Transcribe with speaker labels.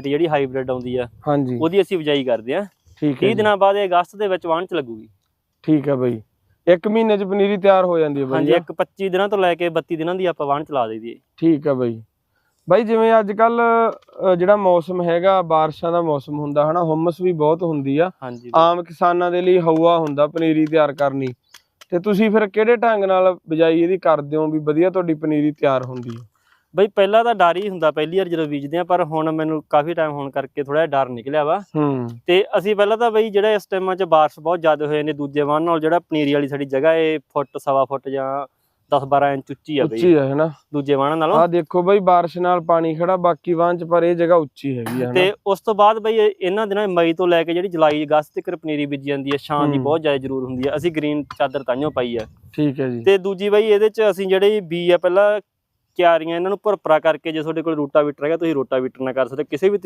Speaker 1: ਜਿਹੜੀ ਹਾਈਬ੍ਰਿਡ ਆਉਂਦੀ ਆ
Speaker 2: ਹਾਂਜੀ।
Speaker 1: ਉਹਦੀ ਅਸੀਂ ਬਿਜਾਈ ਕਰਦੇ ਆ।
Speaker 2: ਠੀਕ ਹੈ
Speaker 1: 30
Speaker 2: ਜੀ,
Speaker 1: ਦਿਨਾਂ ਬਾਅਦ ਇਹ ਅਗਸਤ ਦੇ ਵਿੱਚ ਵਾਹਣ ਚ ਲੱਗੂਗੀ।
Speaker 2: ਠੀਕ ਹੈ ਬਾਈ। ਇੱਕ ਮਹੀਨੇ ਚ ਪਨੀਰੀ ਤਿਆਰ ਹੋ ਜਾਂਦੀ ਹੈ
Speaker 1: ਹਾਂਜੀ
Speaker 2: ਬਾਈ
Speaker 1: ਇੱਕ 25 ਦਿਨਾਂ ਤੋਂ ਲੈ ਕੇ 32 ਦਿਨਾਂ ਦੀ ਆਪਾਂ ਵਾਹਣ ਚਲਾ ਦਈਦੀ ਹੈ।
Speaker 2: ਠੀਕ ਹੈ ਬਾਈ। ਬਾਈ ਜਿਵੇਂ ਅੱਜ ਕੱਲ ਜਿਹੜਾ ਮੌਸਮ ਹੈਗਾ ਬਾਰਿਸ਼ਾਂ ਦਾ ਮੌਸਮ ਹੁੰਦਾ ਹਨਾ ਹੁਮਸ ਵੀ ਬਹੁਤ ਹੁੰਦੀ ਆ।
Speaker 1: ਹਾਂਜੀ।
Speaker 2: ਆਮ ਕਿਸਾਨਾਂ ਦੇ ਲਈ ਹਵਾ ਹੁੰਦਾ ਪਨੀਰੀ ਤਿਆਰ ਕਰਨੀ। ਤੇ ਤੁਸੀਂ ਫਿਰ ਕਿਹੜੇ ਢੰਗ ਨਾਲ ਬਿਜਾਈ ਇਹਦੀ ਕਰਦੇ ਹੋ ਵੀ ਵਧੀਆ ਤੁਹਾਡੀ ਪਨੀਰੀ ਤਿਆਰ ਹੁੰਦੀ ਹੈ?
Speaker 1: ਬਈ ਪਹਿਲਾਂ ਤਾਂ ਡਰ ਹੀ ਹੁੰਦਾ ਪਹਿਲੀ ਵਾਰ ਜਦੋਂ ਬੀਜਦੇ ਆ ਪਰ ਹੁਣ ਮੈਨੂੰ ਕਾਫੀ ਟਾਈਮ ਹੋਣ ਕਰਕੇ ਥੋੜਾ ਜਿਹਾ ਡਰ ਨਿਕਲਿਆ ਵਾ।
Speaker 2: ਹੂੰ।
Speaker 1: ਤੇ ਅਸੀਂ ਪਹਿਲਾਂ ਤਾਂ ਬਈ ਜਿਹੜਾ ਇਸ ਟਾਈਮਾਂ 'ਚ ਬਾਰਿਸ਼ ਬਹੁਤ ਜ਼ਿਆਦਾ ਹੋਏ ਨੇ ਦੂਜੇ ਵਾਹਣ ਨਾਲ ਜਿਹੜਾ ਪਨੀਰੀ ਵਾਲੀ ਸਾਡੀ ਜਗ੍ਹਾ ਇਹ ਫੁੱਟ ਸਵਾ ਫੁੱਟ ਜਾਂ 10 12 ਇੰਚ ਉੱਚੀ ਆ ਬਈ।
Speaker 2: ਉੱਚੀ ਹੈ ਹਨਾ?
Speaker 1: ਦੂਜੇ ਵਾਹਣਾਂ ਨਾਲੋਂ।
Speaker 2: ਆਹ ਦੇਖੋ ਬਾਈ ਬਾਰਿਸ਼ ਨਾਲ ਪਾਣੀ ਖੜਾ ਬਾਕੀ ਵਾਂ ਚ ਪਰ ਇਹ ਜਗ੍ਹਾ ਉੱਚੀ ਹੈਗੀ ਆ ਹਨਾ?
Speaker 1: ਤੇ ਉਸ ਤੋਂ ਬਾਅਦ ਬਈ ਇਹ- ਇਹਨਾਂ ਦਿਨਾਂ ਮਈ ਤੋਂ ਲੈ ਕੇ ਜਿਹੜੀ ਜੁਲਾਈ ਅਗਸਤ ਤੱਕ ਪਨੀਰੀ ਬੀਜੀ ਜਾਂਦੀ ਹੈ ਛਾਂ ਦੀ
Speaker 2: ਹੂੰ।
Speaker 1: ਬਹੁਤ ਜ਼ਿਆਦਾ ਜ਼ਰੂਰ ਹੁੰਦੀ ਹੈ। ਅਸੀਂ ਗ੍ਰੀਨ ਚਾਦਰ ਤਾਈਓ ਪਾਈ ਆ।
Speaker 2: ਠੀਕ ਹੈ ਜੀ।
Speaker 1: ਤੇ ਦੂਜੀ ਬਈ ਇਹਦੇ 'ਚ ਅਸੀਂ ਜਿਹੜੇ ਬੀ ਆ ਪਹਿਲਾਂ ਕਿਆਰੀਆਂ ਇਹਨਾਂ ਨੂੰ ਭਰਪਰਾ ਕਰਕੇ ਜੇ ਤੁਹਾਡੇ ਕੋਲ ਰੋਟਾਵੀਟਰ ਹੈਗਾ, ਤੁਸੀਂ ਰੋਟਾਵੀਟਰ ਨਾਲ ਕਰ ਸਕਦੇ, ਕਿਸੇ ਵੀ